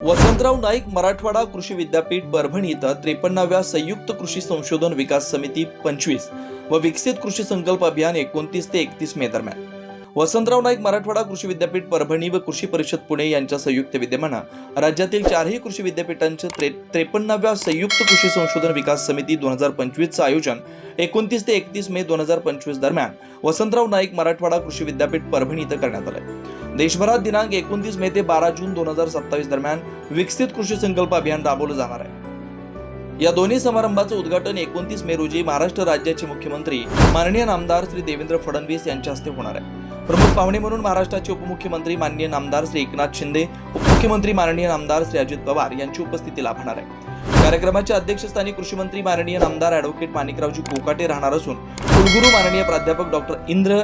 वसंतराव नाईक मराठवाडा कृषी विद्यापीठ परभणी इथं त्रेपन्नाव्या संयुक्त कृषी संशोधन विकास समिती पंचवीस व विकसित कृषी संकल्प अभियान एकोणतीस ते एकतीस मे दरम्यान. वसंतराव नाईक मराठवाडा कृषी विद्यापीठ परभणी व कृषी परिषद पुणे यांच्या संयुक्त विद्यमानं राज्यातील चारही कृषी विद्यापीठांच्या त्रे त्रेपन्नाव्या संयुक्त कृषी संशोधन विकास समिती दोन हजार पंचवीसचं आयोजन एकोणतीस ते एकतीस मे दोन हजार पंचवीस दरम्यान वसंतराव नाईक मराठवाडा कृषी विद्यापीठ परभणी इथं करण्यात आलं देशभरात दिनांक एकोणतीस मे ते बारा जून दोन हजार सत्तावीस दरम्यान विकसित कृषी संकल्प अभियान राबवलं जाणार आहे. या दोन्ही समारंभाचं उद्घाटन एकोणतीस मे रोजी महाराष्ट्र राज्याचे मुख्यमंत्री माननीय नामदार श्री देवेंद्र फडणवीस यांच्या हस्ते होणार आहे. प्रमुख पाहुणे म्हणून महाराष्ट्राचे उपमुख्यमंत्री माननीय नामदार श्री एकनाथ शिंदे उपमुख्यमंत्री माननीय नामदार श्री अजित पवार यांची उपस्थिती लाभणार आहे. कार्यक्रमाच्या अध्यक्षस्थानी कृषी मंत्री माननीय नामदार ॲडव्होकेट माणिकरावजी कोकाटे राहणार असून कुलगुरू माननीय प्राध्यापक डॉक्टर इंद्र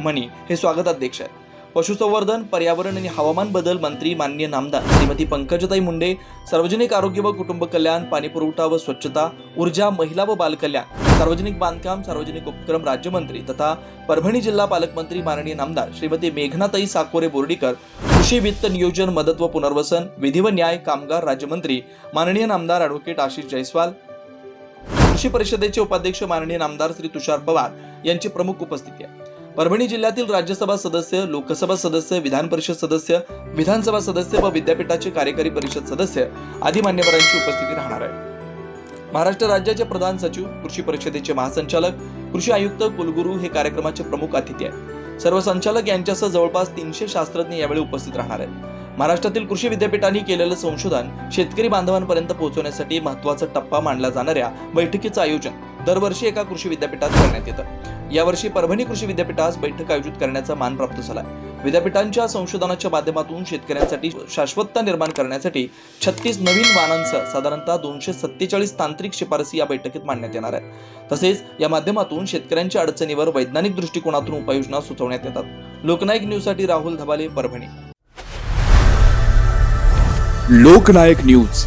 मणी हे स्वागताध्यक्ष आहेत. पशुसंवर्धन पर्यावरण आणि हवामान बदल मंत्री माननीय नामदार श्रीमती पंकजताई मुंडे सार्वजनिक आरोग्य व कुटुंब कल्याण पाणीपुरवठा व स्वच्छता ऊर्जा महिला व बालकल्याण सार्वजनिक बांधकाम सार्वजनिक उपक्रम राज्यमंत्री तथा परभणी जिल्हा पालकमंत्री माननीय नामदार श्रीमती मेघनाताई साकोरे बोर्डीकर कृषी वित्त नियोजन मदत व पुनर्वसन विधी व न्याय कामगार राज्यमंत्री माननीय नामदार ॲडव्होकेट आशिष जयस्वाल कृषी परिषदेचे उपाध्यक्ष माननीय नामदार श्री तुषार पवार यांची प्रमुख उपस्थिती आहे. परभणी जिल्ह्यातील राज्यसभा सदस्य लोकसभा सदस्य विधान परिषद सदस्य विधानसभा सदस्य व विद्यापीठाचे कार्यकारी परिषद सदस्य आदी मान्यवरांची उपस्थिती राहणार आहे. महाराष्ट्र राज्याचे प्रधान सचिव कृषी परिषदेचे महासंचालक कृषी आयुक्त कुलगुरू हे कार्यक्रमाचे प्रमुख अतिथी आहेत. सर्व संचालक यांच्यासह जवळपास तीनशे शास्त्रज्ञ यावेळी उपस्थित राहणार आहेत. महाराष्ट्रातील कृषी विद्यापीठांनी केलेलं संशोधन शेतकरी बांधवांपर्यंत पोहोचवण्यासाठी महत्त्वाचा टप्पा मानला जाणाऱ्या बैठकीचं आयोजन दरवर्षी एका कृषी विद्यापीठात करण्यात येतं. यावर्षी परभणी कृषी विद्यापीठास बैठक आयोजित करण्याचा मान प्राप्त झाला विद्यापीठांच्या संशोधनाच्या माध्यमातून शेतकऱ्यांसाठी शाश्वतता निर्माण करण्यासाठी छत्तीस नवीन वाहनांसह साधारणतः दोनशे सत्तेचाळीस तांत्रिक शिफारसी या बैठकीत मांडण्यात येणार आहेत. तसेच या माध्यमातून शेतकऱ्यांच्या अडचणीवर वैज्ञानिक दृष्टिकोनातून उपाययोजना सुचवण्यात येतात. लोकनायक न्यूजसाठी राहुल धबाले परभणी. लोकनायक न्यूज.